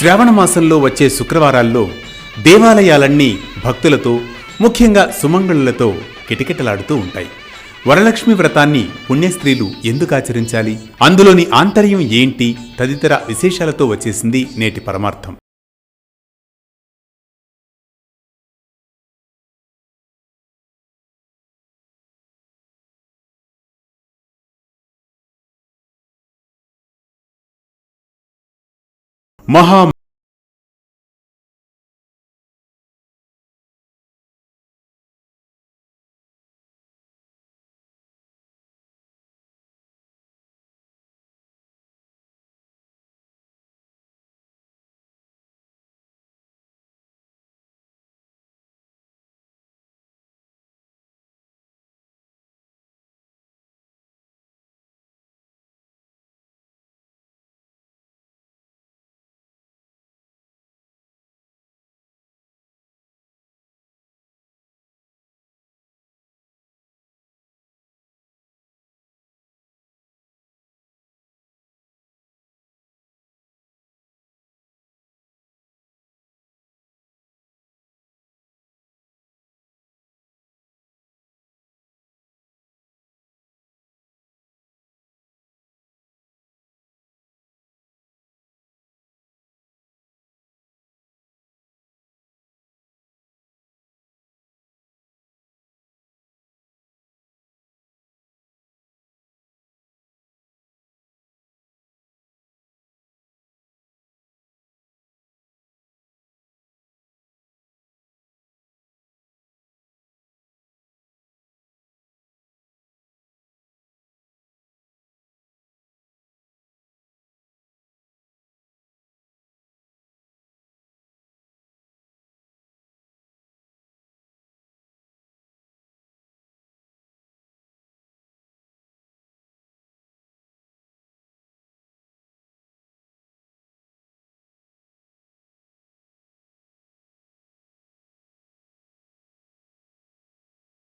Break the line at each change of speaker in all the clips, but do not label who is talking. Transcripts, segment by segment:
శ్రావణ మాసంలో వచ్చే శుక్రవారాల్లో దేవాలయాలన్నీ భక్తులతో ముఖ్యంగా సుమంగళులతో కిటకిటలాడుతూ ఉంటాయి. వరలక్ష్మి వ్రతాన్ని పుణ్యస్త్రీలు ఎందుకు ఆచరించాలి? అందులోని ఆంతర్యం ఏంటి? తదితర విశేషాలతో వచ్చేసింది నేటి పరమార్థం. মহা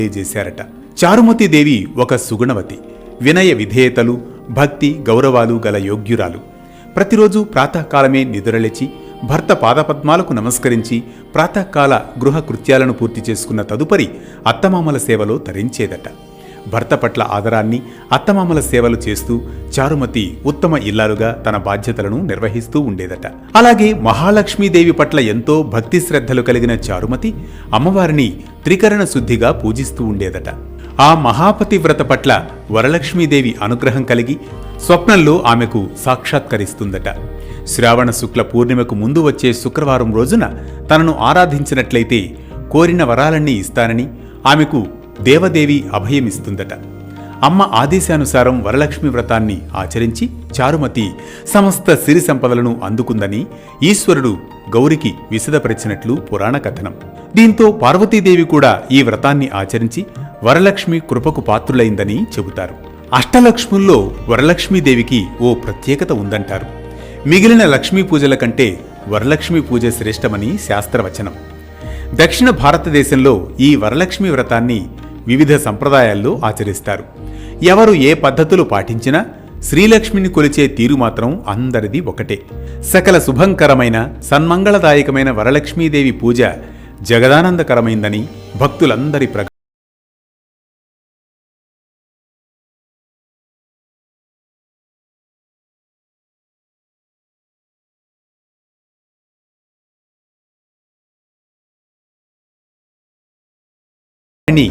తెలియజేశారట. చారుమతి దేవి ఒక సుగుణవతి. వినయ విధేయతలు భక్తి గౌరవాలు గల యోగ్యురాలు. ప్రతిరోజు ప్రాతకాలమే నిద్రలేచి భర్త పాదపద్మాలకు నమస్కరించి ప్రాతకాల గృహ కృత్యాలను పూర్తి చేసుకున్న తదుపరి అత్తమామల సేవలో తరించేదట. భర్త పట్ల ఆదరాన్ని అత్తమామల సేవలు చేస్తూ చారుమతి ఉత్తమ ఇల్లాలుగా తన బాధ్యతలను నిర్వహిస్తూ ఉండేదట. అలాగే మహాలక్ష్మీదేవి పట్ల ఎంతో భక్తి శ్రద్ధలు కలిగిన చారుమతి అమ్మవారిని త్రికరణ శుద్ధిగా పూజిస్తూ ఉండేదట. ఆ మహాపతివ్రత పట్ల వరలక్ష్మీదేవి అనుగ్రహం కలిగి స్వప్నంలో ఆమెకు సాక్షాత్కరిస్తుందట. శ్రావణ శుక్ల పూర్ణిమకు ముందు వచ్చే శుక్రవారం రోజున తనను ఆరాధించినట్లయితే కోరిన వరాలన్నీ ఇస్తానని ఆమెకు దేవదేవి అభయమిస్తుందట. అమ్మ ఆదేశానుసారం వరలక్ష్మి వ్రతాన్ని ఆచరించి చారుమతి సమస్త సిరి సంపదలను అందుకుందని ఈశ్వరుడు గౌరికి విశదపరిచినట్లు పురాణ కథనం. దీంతో పార్వతీదేవి కూడా ఈ వ్రతాన్ని ఆచరించి వరలక్ష్మి కృపకు పాత్రులైందని చెబుతారు. అష్టలక్ష్ముల్లో వరలక్ష్మీదేవికి ఓ ప్రత్యేకత ఉందంటారు. మిగిలిన లక్ష్మీ పూజల కంటే వరలక్ష్మి పూజ శ్రేష్టమని శాస్త్రవచనం. దక్షిణ భారతదేశంలో ఈ వరలక్ష్మి వ్రతాన్ని వివిధ సంప్రదాయాల్లో ఆచరిస్తారు. ఎవరు ఏ పద్ధతులు పాటించినా శ్రీలక్ష్మిని కొలిచే తీరు మాత్రం అందరిది ఒకటే. సకల శుభంకరమైన సన్మంగళదాయకమైన వరలక్ష్మీదేవి పూజ జగదానందకరమైందని భక్తులందరి ప్రక అని